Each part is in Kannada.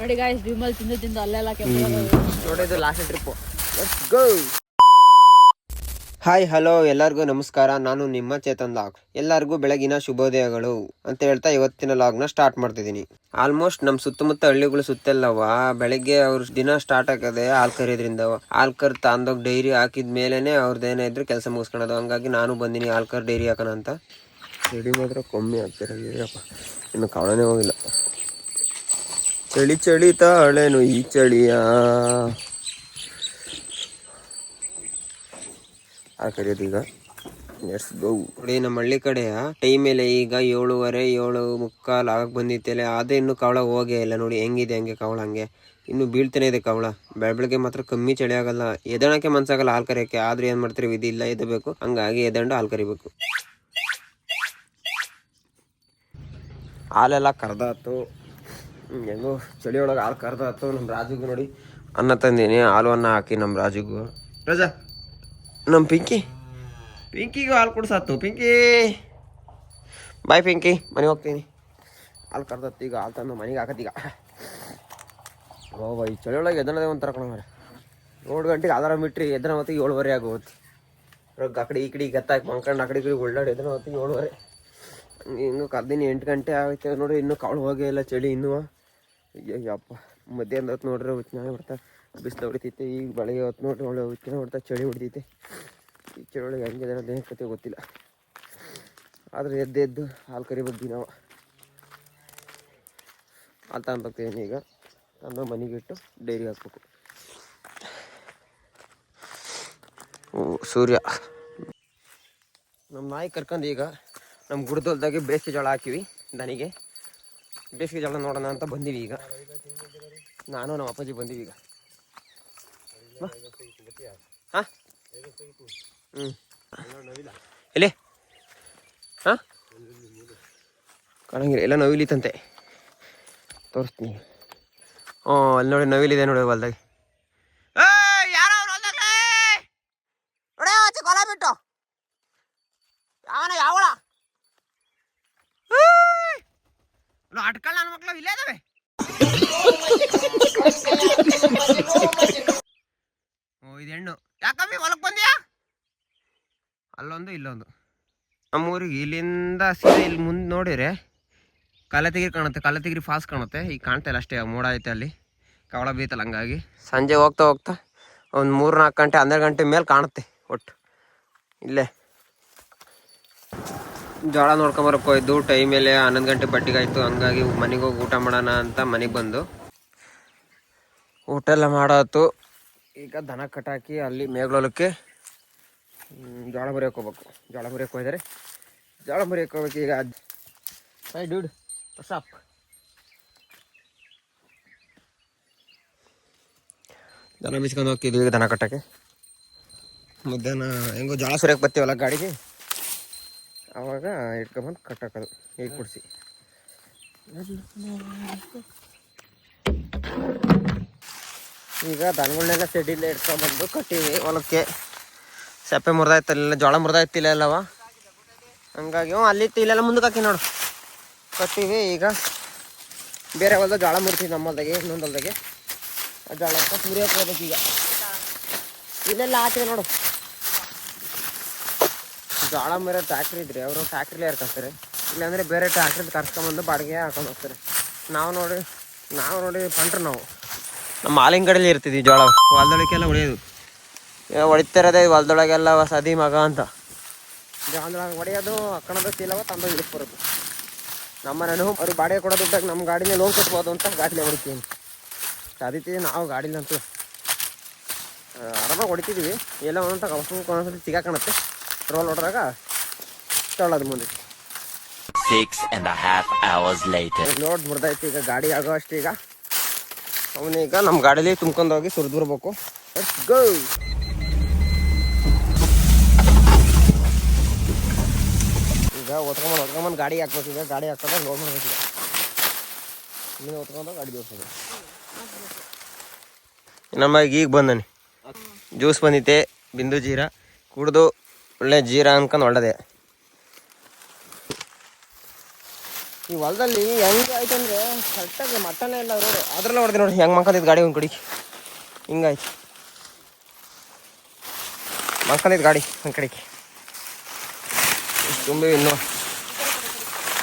ನೋಡಿ ಗಾಯ್ಸ್ ತಿಂದು ತಿಂದು ಅಲ್ಲೆಲ್ಲ ನೋಡಿದ್ದು last trip go hi hello ಎಲ್ಲರಿಗೂ ನಮಸ್ಕಾರ. ನಾನು ನಿಮ್ಮ ಚೇತನ್ ಲಾಗ್. ಎಲ್ಲರಿಗೂ ಬೆಳಗಿನ ಶುಭೋದಯಗಳು ಅಂತ ಹೇಳ್ತಾ ಇವತ್ತಿನ ಲಾಗ್ನ ಸ್ಟಾರ್ಟ್ ಮಾಡ್ತಿದ್ದೀನಿ. ಆಲ್ಮೋಸ್ಟ್ ನಮ್ಮ ಸುತ್ತಮುತ್ತ ಹಳ್ಳಿಗಳು ಸುತ್ತೆಲ್ಲವ ಬೆಳಗ್ಗೆ ಅವ್ರ ದಿನ ಸ್ಟಾರ್ಟ್ ಆಗದೆ ಹಾಲ್ ಕರಿಯೋದ್ರಿಂದ ಹಾಲ್ ಕರ್ ತಾಂದೋಗಿ ಡೈರಿ ಹಾಕಿದ ಮೇಲೇನೆ ಅವ್ರದ್ದು ಇದ್ರೆ ಇದ್ರು ಕೆಲಸ ಮುಗಿಸ್ಕೊಳೋದು. ಹಂಗಾಗಿ ನಾನು ಬಂದಿನಿ ಹಾಲ್ ಕರ್ ಡೈರಿ ಹಾಕೋಣ ಅಂತ. ರೆಡಿ ಮಾತ್ರ ಕಮ್ಮಿ ಆಗ್ತಿರ ಏನಪ್ಪ ಇನ್ನು ಕಾಣನೇ ಹೋಗಿಲ್ಲ. ಚಳಿ ಚಳಿ ತಾಳೆನು ಈ ಚಳಿಯ? ಆ ಕರೆಯೋದೀಗ ನೋಡಿ, ನಮ್ಮ ಹಳ್ಳಿ ಕಡೆಯ ಟೈಮ್ ಮೇಲೆ ಈಗ ಏಳುವರೆ, ಏಳು ಮುಕ್ಕಾಲು ಆಗ ಬಂದಿತ್ತಲೆ ಅದೇ ಇನ್ನು ಕವಳ ಹೋಗೇ ಇಲ್ಲ. ನೋಡಿ, ಹೆಂಗಿದೆ ಹಂಗೆ ಕವಳ ಹಂಗೆ. ಇನ್ನು ಬೀಳ್ತಾನೆ ಇದೆ ಕವಳ. ಬೆಳ ಬೆಳಗ್ಗೆ ಮಾತ್ರ ಕಮ್ಮಿ ಚಳಿ ಆಗಲ್ಲ. ಎದಣಕ್ಕೆ ಮನ್ಸಾಗಲ್ಲ ಹಾಲು ಕರಿಯಕ್ಕೆ. ಆದ್ರೆ ಏನು ಮಾಡ್ತೀರಿ? ವಿಧಿ ಇಲ್ಲ ಎದಬೇಕು ಹಂಗಾಗಿ ಎದಂಡು ಹಾಲು ಕರಿಬೇಕು. ಹಾಲೆಲ್ಲ ಕರ್ದಾತು. ಹೆಂಗೋ ಚಳಿ ಒಳಗೆ ಹಾಲು ಕರ್ದಾತು ನಮ್ಮ ರಾಜುಗೂ ನೋಡಿ. ಅನ್ನ ತಂದೀನಿ ಹಾಲು ಅನ್ನ ಹಾಕಿ ನಮ್ಮ ರಾಜುಗೂ. ರಜಾ ನಮ್ಮ ಪಿಂಕಿ? ಪಿಂಕಿಗೂ ಹಾಲು ಕುಡ್ಸಾತು ಪಿಂಕಿ! ಬಾಯ್ ಪಿಂಕಿ. ಮನೆಗೆ ಹೋಗ್ತೀನಿ. ಹಾಲು ಕರ್ದತ್ತು ಈಗ ಹಾಲು ತಂದು ಮನೆಗೆ ಹಾಕತ್ತೀಗ ಓ ಈ ಚಳಿ ಒಳಗೆ ಎದನದೇ ಒಂಥರ ಕಣ ಮರೆ ಏಳು ಗಂಟೆಗೆ ಆಧಾರ ಬಿಟ್ರಿ ಎದ್ರ ಹೊತ್ತಿಗೆ ಏಳುವರೆ ಆಗೋಗುತ್ತೆ ರೊಕ್ಕ ಆ ಕಡೆ ಈ ಕಡೆ ಗತ್ತಾಕಿ ಮಂಕಂಡು ಆ ಕಡೆ ಈ ಕಡೆ ಒಳ್ಳಾಡಿ ಎದ್ರ ಹೊತ್ತಿಗೆ ಏಳುವರೆ. ಇನ್ನು ಕರ್ದಿನಿ ಎಂಟು ಗಂಟೆ ಆಗುತ್ತೆ ನೋಡಿ ಇನ್ನೂ ಕಾಳು ಹೋಗೇ ಇಲ್ಲ ಚಳಿ ಇನ್ನೂ. ಅಯ್ಯಪ್ಪ ಮಧ್ಯಾಹ್ನ ಹೊತ್ತು ನೋಡ್ರಿ ಉಚ್ಚಾನ ಬಿಡ್ತಾ ಬಿಸಿಲು ಹೊಡಿತೈತೆ, ಈಗ ಬೆಳಗ್ಗೆ ಹೊತ್ತು ನೋಡ್ರಿ, ಒಳ್ಳೆ ಉಚ್ಚಾನ ಹೊಡ್ತಾ, ಚಳಿ ಹೊಡಿತೈತೆ. ಈ ಚಳಿ ಒಳಗೆ ಹೆಂಗಿದೆ ಏನು ಕತೆ ಗೊತ್ತಿಲ್ಲ. ಆದರೆ ಎದ್ದು ಎದ್ದು ಹಾಲು ಕರಿ ಕರಿಬೇಕು ನಾವು. ಹಾಲು ತಗೊಂಡೋಗ್ತೇನೆ ಈಗ. ತಂದು ಮನೆಗೆ ಇಟ್ಟು ಡೈರಿ ಹಾಕ್ಬೇಕು. ಓ, ಸೂರ್ಯ. ನಮ್ಮ ನಾಯಿ ಕರ್ಕೊಂಡು ಈಗ ನಮ್ಮ ಗುಡ್ದೊಲ್ದಾಗೆ ಬೇಸಿಗೆ ಜೋಳ ಹಾಕಿವಿ, ದನಿಗೆ. ಬೇಸಿಗೆ ಜೋಳ ನೋಡೋಣ ಅಂತ ಬಂದೀವಿ ಈಗ. ನಾನು ನಮ್ಮ ಅಪ್ಪಾಜಿ ಬಂದೀವಿ ಈಗ. ಹಾಂ ಹಾ? ಹ್ಞೂ ಎಲ್ಲಿ ಹಾಂ? ಕಾಣಂಗಿಲ್ಲ, ಎಲ್ಲ ನವಿಲಿತಂತೆ ತೋರಿಸ್ತೀನಿ. ಹ್ಞೂ ಅಲ್ಲಿ ನೋಡಿ ನವಿಲಿದೆ ನೋಡಿ ಹೊಲ್ದಾಗ. ಅಲ್ಲೊಂದು ಇಲ್ಲೊಂದು. ನಮ್ಮೂರಿಗೆ ಇಲ್ಲಿಂದ ಸೀದಾ ಇಲ್ಲಿ ಮುಂದೆ ನೋಡಿದ್ರೆ ಕಲತೆಗಿರಿ ಕಾಣುತ್ತೆ ಕಲತೆಗಿರಿ ಫಾಸ್ಟ್ ಕಾಣುತ್ತೆ. ಈಗ ಕಾಣ್ತಾ ಇಲ್ಲ ಅಷ್ಟೇ ಮೋಡ ಐತೆ ಅಲ್ಲಿ. ಕವಳ ಬೀತಲ್ಲ ಹಂಗಾಗಿ. ಸಂಜೆ ಹೋಗ್ತಾ ಹೋಗ್ತಾ ಒಂದು ಮೂರು ನಾಲ್ಕು ಗಂಟೆ ಹನ್ನೆರಡು ಗಂಟೆ ಮೇಲೆ ಕಾಣುತ್ತೆ ಒಟ್ಟು. ಇಲ್ಲೇ. ಜೋಳ ನೋಡ್ಕೊಂಬರಕ್ಕೆ ಹೋಯ್ದು ಟೈಮ್ ಮೇಲೆ ಹನ್ನೊಂದು ಗಂಟೆ ಬಟ್ಟಿಗಾಯ್ತು ಹಂಗಾಗಿ ಮನೆಗೆ ಹೋಗಿ ಊಟ ಮಾಡೋಣ ಅಂತ ಮನೆಗೆ ಬಂದು. ಊಟ ಎಲ್ಲ ಮಾಡಾತು. ಈಗ ದನ ಕಟ್ಟಾಕಿ ಅಲ್ಲಿ ಮೇಘಲೋಲಕ್ಕೆ ಹ್ಮ್, ಜೋಳ ಮುರಿಯಕ್ಕೆ ಹೋಗ್ಬೇಕು. ಜೋಳ ಮುರಿಯಕ್ಕೆ ಹೋಗಿದ್ದಾರೆ ಜೋಳ ಮುರಿಯಕ್ಕೆ ಹೋಗ್ಬೇಕು ಈಗ. ಸೈ ಡ್ಯೂಡ್ ಸಾಪ್ ದನ ಬಿಸ್ಕೊಂಡು ಹೋಗ್ತಿದ್ವಿ ಈಗ ದನ ಕಟ್ಟಕ್ಕೆ. ಮಧ್ಯಾಹ್ನ ಹೆಂಗೋ ಜೋಳ ಸುರಿಯಕ್ಕೆ ಬರ್ತೀವಲ್ಲ ಗಾಡಿಗೆ? ಅವಾಗ ಇಟ್ಕೊಂಬಂದು ಕಟ್ಟಕ್ಕದು ಈಗ ಕುಡಿಸಿ. ಈಗ ದನಗಳನ್ನೆಲ್ಲ ಸೆಡಿಲ್ಲ ಇಟ್ಕೊಂಬಂದು ಕಟ್ಟಿವಿ ಹೊಲಕ್ಕೆ. ಸೆಪ್ಪೆ ಮುರಿದಾಯ್ತಲ್ಲ ಜೋಳ ಮುರಿದಾಯ್ತಿಲ್ಲ ಎಲ್ಲವ ಹಂಗಾಗಿ ಹ್ಞೂ, ಅಲ್ಲಿ ಇಲ್ಲೆಲ್ಲ ಮುಂದಕ್ಕೆ ಹಾಕಿ ನೋಡು. ಕಟ್ಟಿವಿ ಈಗ. ಬೇರೆ ಹೊಲ್ದಾಗ ಜೋಳ ಮುರಿತೀವಿ ನಮ್ಮ ಹೊಲ್ದಾಗೆ, ಇನ್ನೊಂದು ಹೊಲ್ದಾಗೆ. ಆ ಜೋಳ ಮುರಿಯೋಕೆ ಈಗ. ಇಲ್ಲೆಲ್ಲ ಹಾಕಿದೆ ನೋಡು. ಜೋಳ ಮರ ಟ್ಯಾಕ್ಟ್ರಿ ಇದ್ರಿ ಅವರು ಟ್ಯಾಕ್ಟ್ರಿಲೇ ಇರ್ತಾರೆ ಇಲ್ಲಾಂದ್ರೆ ಬೇರೆ ಟ್ಯಾಕ್ಟ್ರಿ ಕರ್ಸ್ಕೊಂಬಂದು ಬಾಡಿಗೆ ಹಾಕೊಂಡು ಹೋಗ್ತಾರೆ. ನಾವು ನೋಡಿ ನಾವು ನೋಡಿ ಪಂಟ್ರು ನಾವು. ನಮ್ಮ ಆಲಿಂಗಡಲ್ಲಿ ಇರ್ತಿದ್ವಿ ಜೋಳ ಹೊಲ್ದೊಳಗೆಲ್ಲ ಉಳಿಯೋದು. ಹೊಡಿತಿರೋದೇ ಹೊಲ್ದೊಳಗೆಲ್ಲ ಸದಿ ಮಗ ಅಂತ. ಹೊಡೆಯೋದು ಅಕ್ಕಣದ ಚೀಲವ ತಂದು ಇಳಿಸ್ ಬರೋದು ನಮ್ಮ ನಾನು ಅವ್ರು ಬಾಡಿಗೆ ಕೊಡೋ ದುಡ್ಡಾಗ ನಮ್ಮ ಗಾಡಿನೇ ಲೋನ್ ಕಟ್ಬೋದು ಅಂತ ಗಾಡಿಲೇ ಹೊಡಿತೀನಿ. ಸಾಧಿತೀವಿ ನಾವು ಗಾಡಿಲಂತೂ ಆರಾಮಾಗಿ ಹೊಡಿತಿದ್ವಿ. ಎಲ್ಲ ಒಂದಂತ ಅವಸರ ಸಿಗ ಕಾಣುತ್ತೆ ರೋಲ್ ಹೊಡ್ದಾಗ ತೊಳೋದು ಮುಂದೆ. Six a half hours later. Load ಮುರ್ದೈತಿ ಈಗ ಗಾಡಿ ಆಗೋ ಅಷ್ಟೀಗ ಈಗ. ಅವನೀಗ ನಮ್ಮ ಗಾಡೀಲಿ ತುಂಬ್ಕೊಂಡೋಗಿ ಸುರಿದು ಬರ್ಬೇಕು ಗೋ ಒತ್ಕೊಂಬಂದು ಒತ್ಕೊಂಬಂದು ಗಾಡಿ ಹಾಕ್ಬೇಕಿದೆ ಗಾಡಿ ಹಾಕ್ತಾರೆ ಲೋಡ್ ಇನ್ನೂ ಗಾಡಿ ಜೋಡಿಸೋದು ನಮ್ಮ ಈಗ ಬಂದನಿ. ಜ್ಯೂಸ್ ಬಂದಿತ್ತೆ ಬಿಂದು ಜೀರಾ. ಕುಡ್ದು ಒಳ್ಳೆ ಜೀರಾ ಅನ್ಕೊಂಡು ಒಳ್ಳೆದೆ ಈ ಹೊಲದಲ್ಲಿ ಹೆಂಗೆ ಆಯ್ತು ಅಂದರೆ ಕರೆಕ್ಟಾಗಿ ಮಟ್ಟನೇ ಇಲ್ಲ ರೋಡು. ಅದ್ರಲ್ಲೇ ಹೊಡೆದು ನೋಡಿ ಹೆಂಗೆ ಮಕ್ಕಂದಿದ್ದು ಗಾಡಿ ಒಂದು ಕುಡಿ ಹಿಂಗಾಯ್ತು ಮಕ್ಕಂದಿದ್ದು ಗಾಡಿ ಒಂದು ಕಡೆಗೆ. ತುಂಬ ಇನ್ನು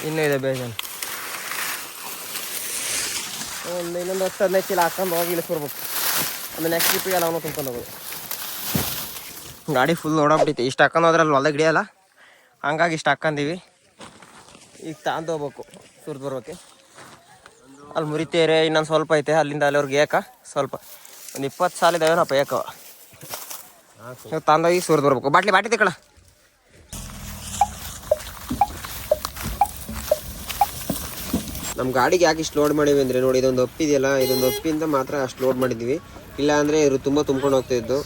ಇನ್ನೂ ಇದೆ ಬೇಜನ್. ಒಂದು ಇನ್ನೊಂದು ಹತ್ತು ಹದಿನೈದು ಚೀಲ ಹಾಕೊಂಡು ಹೋಗಿ ಇಳಿಸ್ಬಿಡ್ಬೇಕು. ಆಮೇಲೆ ನೆಕ್ಸ್ಟ್ ಟ್ರಿಪ್ಪಿಗೆ ಅವನು ತುಂಬ್ಕೊಂಡು ಹೋಗೋದು. ಗಾಡಿ ಫುಲ್ ಓಡಾಡ್ಬಿಟ್ಟೈತೆ ಇಷ್ಟು ಹಾಕೊಂಡು ಹೋದ್ರೆ ಅಲ್ಲಿ ಒಳಗೆ ಹಿಡಿಯಲ್ಲ? ಹಂಗಾಗಿ ಇಷ್ಟು ಹಾಕ್ಕಂದೀವಿ ಈಗ ತಾಂದು ಹೋಗ್ಬೇಕು ಸುರಿದು ಬರ್ಬೇಕು. ಅಲ್ಲಿ ಮುರಿತೇರೆ ಇನ್ನೊಂದು ಸ್ವಲ್ಪ ಐತೆ, ಅಲ್ಲಿಂದ ಅಲ್ಲಿವ್ರಿಗೆ ಏಕ ಸ್ವಲ್ಪ. ಒಂದು ಇಪ್ಪತ್ತು ಸಾಲ ಇದಾವೇನಪ್ಪ ಏಕವ ತಂದೋಗಿ ಸುರಿದು ಬರ್ಬೇಕು. ಬಾಟ್ಲಿ ಬಾಟ್ಲಿ ತಗೊಳ ನಮ್ಮ ಗಾಡಿಗೆ ಯಾಕೆ ಇಷ್ಟು ಲೋಡ್ ಮಾಡಿವಿ ಅಂದರೆ ನೋಡಿ, ಇದೊಂದು ಒಪ್ಪಿದೆಯಲ್ಲ ಇದೊಂದು ಒಪ್ಪಿಂದ ಮಾತ್ರ ಅಷ್ಟು ಲೋಡ್ ಮಾಡಿದ್ವಿ ಇಲ್ಲ ಅಂದರೆ ಇವರು ತುಂಬ ತುಂಬ್ಕೊಂಡು ಹೋಗ್ತಿದ್ದು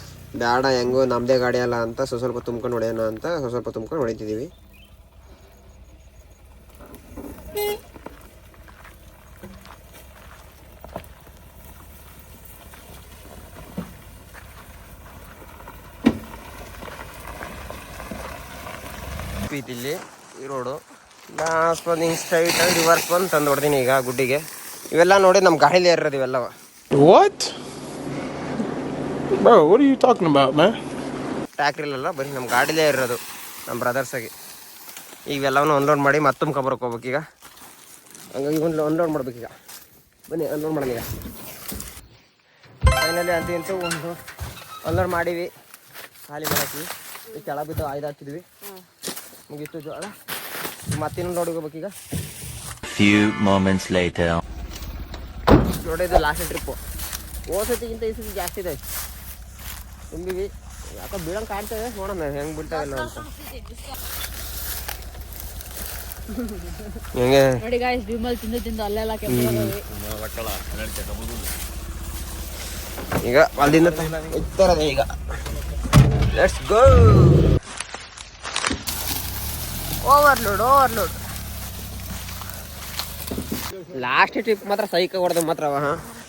ಬೇಡ, ಹೆಂಗೋ ನಮ್ಮದೇ ಗಾಡಿ ಅಲ್ಲ ಅಂತ ಸ್ವಲ್ಪ ಸ್ವಲ್ಪ ತುಂಬ್ಕೊಂಡು ಹೊಡೆಯೋಣ ಅಂತ ಸ್ವಲ್ಪ ಸ್ವಲ್ಪ ತುಂಬ್ಕೊಂಡು ಹೊಡಿತಿದ್ದೀವಿ. ಇಲ್ಲಿ ಈ ರೋಡು ಲಾಸ್ಟ್ ಬಂದು ಹಿಂಗೆ ಸ್ಟ್ರೈಟ್ ಆಗಿ ರಿವರ್ಸ್ ಬಂದು ತಂದು ಹೊಡ್ತೀನಿ ಈಗ ಗುಡ್ಡಿಗೆ. ಇವೆಲ್ಲ ನೋಡಿ ನಮ್ಮ ಗಾಡಿಲೇ ಇರೋದು ಇವೆಲ್ಲವ. What? Bro, what are you talking about, man? ಟ್ಯಾಕ್ರಿಲಲ್ಲ ಬರೀ ನಮ್ಮ ಗಾಡಿಲೇ ಇರೋದು ನಮ್ಮ ಬ್ರದರ್ಸಾಗಿ ಈಗ ಇವೆಲ್ಲವನ್ನು ಅನ್ಲೋಡ್ ಮಾಡಿ ಮತ್ತೊಮ್ಮೆ ತುಂಬ್ಕೊಬರಕ್ಕೆ ಹೋಗ್ಬೇಕು ಈಗ. ಹಂಗಾಗಿ ಒಂದು ಅನ್ಲೋಡ್ ಈಗ. ಬನ್ನಿ ಅನ್ಲೋಡ್ ಮಾಡೋಣ ಈಗ. ಫೈನಲಿ ಅಂತ ಇಂತೂ ಒಂದು ಅನ್ಲೋಡ್ ಮಾಡೀವಿ. ಖಾಲಿ ಮಾಡಾಕಿ ಈಗ ಕೆಳಗೆ ಬಿದ್ದು ಆಯ್ದು ಹಾಕಿದ್ವಿ. ಮುಗೀತು ಜೋಳ. ಮತ್ತಿನ್ನೊಂದು ನೋಡಿ ಹೋಗ್ಬೇಕೀಗ ಫ್ಯೂ ಮೊಮೆಂಟ್ಸ್ later. ನೋಡಿ ಇದು ಲಾಸ್ಟ್ ಟ್ರಿಪ್ಪು ಸತಿಗಿಂತ ಈ ಸತಿ ಜಾಸ್ತಿ ಇದೆ. ತುಂಬಿವಿ ಯಾಕೋ ಬೀಳಂಗೆ ಕಾಣ್ತೇವೆ ನೋಡೋಣ ಹೆಂಗೆ ಬೀಳ್ತಾವಿಲ್ಲ ಅಂತ. ಹೆಂಗೆ? ನೋಡಿ ಗಾಯ್ಸ್ ಬಿಮಲ್ ತಿಂದು ತಿಂದು ಅಲ್ಲೆಲ್ಲ ಈಗ ಅಲ್ಲಿಂದ ಈಗ. Let's go overload overload last trip ಮಾತ್ರ ಸೈಕ ಹೊಡೆದು ಮಾತ್ರ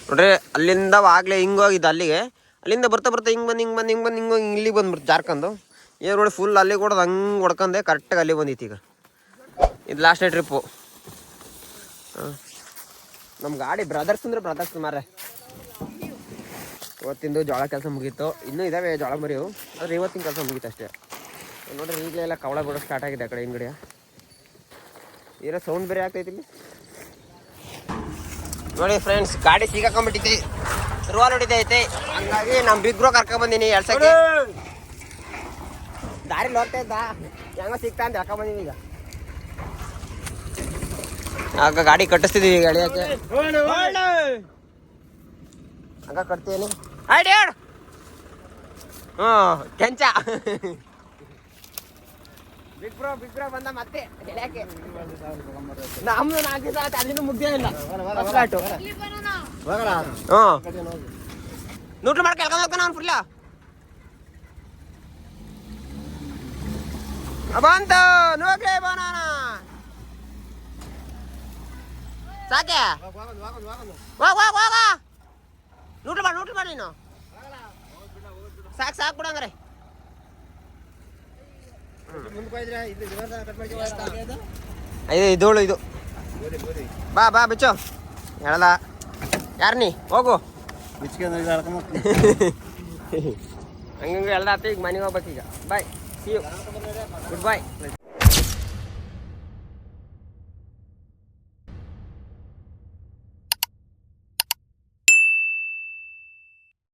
ನೋಡ್ರಿ, ಅಲ್ಲಿಂದ ಆಗ್ಲೇ ಹಿಂಗೆ ಹೋಗಿದ್ದು ಅಲ್ಲಿಗೆ. ಅಲ್ಲಿಂದ ಬರ್ತಾ ಬರ್ತಾ ಹಿಂಗೆ ಬಂದು ಹಿಂಗೆ ಬಂದು ಹಿಂಗೆ ಬಂದು, ಹಿಂಗೆ ಹೋಗಿ ಇಲ್ಲಿಗೆ ಬಂದ್ಬಿಡ್ತು ಜಾರ್ಕೊಂಡು ಏನು ನೋಡಿ ಫುಲ್ ಅಲ್ಲಿಗೆ ಹೊಡೆದು ಹಂಗೆ ಹೊಡ್ಕೊಂಡೆ ಕರೆಕ್ಟಾಗಿ ಅಲ್ಲಿ ಬಂದಿತ್ತು ಈಗ. ಇದು ಲಾಸ್ಟ್ನೇ ಟ್ರಿಪ್ಪು ಹಾಂ. ನಮ್ಮ ಗಾಡಿ ಬ್ರದರ್ಸ್ ಅಂದ್ರೆ ಬ್ರದರ್ಸ್ ಮಾರ್ರೆ. ಇವತ್ತಿಂದು ಜೋಳ ಕೆಲಸ ಮುಗೀತು. ಇನ್ನೂ ಇದಾವೆ ಜೋಳ ಮರಿವು ಆದರೆ ಇವತ್ತಿನ ಕೆಲಸ ಮುಗೀತು ಅಷ್ಟೇ. ನೋಡ್ರಿ, ಈಗಲೇ ಎಲ್ಲ ಕವಳ ಬಿಡೋ ಸ್ಟಾರ್ಟ್ ಆಗಿದೆ ಆ ಕಡೆ ಹಿಂಗಡೆ ಏನೋ ಸೌಂಡ್ ಬೇರೆ ಆಗ್ತೈತಿ ನೋಡಿ ಫ್ರೆಂಡ್ಸ್ ಗಾಡಿ ಸಿಗಾಕೊಂಡ್ಬಿಟ್ಟಿದ್ವಿ ರೋಲ್ ಹೊಡಿತೈತೆ ಹಂಗಾಗಿ ನಮ್ಮ ಬಿಗ್ ಬ್ರೋ ಬಂದೀನಿ ಎಳ್ಸಕ್ಕೆ ದಾರಿ ನೋಡ್ತಾ ಇದ್ದ. ಹೆಂಗ ಸಿಗ್ತಾ ಅಂತ ಹೇಳ್ಕೊಂಡ್ ಬಂದೀನಿ ಈಗ. ಆಗ ಗಾಡಿ ಕಟ್ಟಿಸ್ತಿದೀವಿ ಈಗ ಹಾಕಿ ಹಂಗ ಕಟ್ತೀನಿ ಐಡಿ ಹೇಳು ಹ್ಞೂ Kencha. Big bro big bro ಬಂದ ಮತ್ತೆ. ನಮ್ದು ನಾಲ್ಕು ದಿವಸ ಆಯ್ತು ಅಲ್ಲಿನೂ ಮುಗ್ದೇ ಇಲ್ಲ. ನೂಟ್ಲು ಮಾಡಿ ಕೆಲ್ಕೊಂಡು ಹೋಗ್ತಾನ ಅವ್ನು ಫುಲ್ಲ ಬಂತು ನೋಡ್ಲೇ ಬಾನಾನ. ಸಾಕೆ ಹೋಗ್ ಹೋಗ್ ಹೋಗ. ನೂಟ್ಲು ಮಾಡಿ ನೂಟ್ಲು ಮಾಡಿ ನೀನು. ಸಾಕು ಸಾಕು ಬಿಡಂಗ್ರೆ ಇದು ಇದೋಳು ಇದು. ಬಾ ಬಾ, ಬಿಚ್ಚು. ಹೇಳಲ್ಲ. ಯಾರು ನೀ? ಹೋಗು. ಹಂಗಂಗೆ ಎಳ್ದಾತ ಈಗ ಮನೆಗೆ ಹೋಗ್ಬೇಕೀಗ bye see you good bye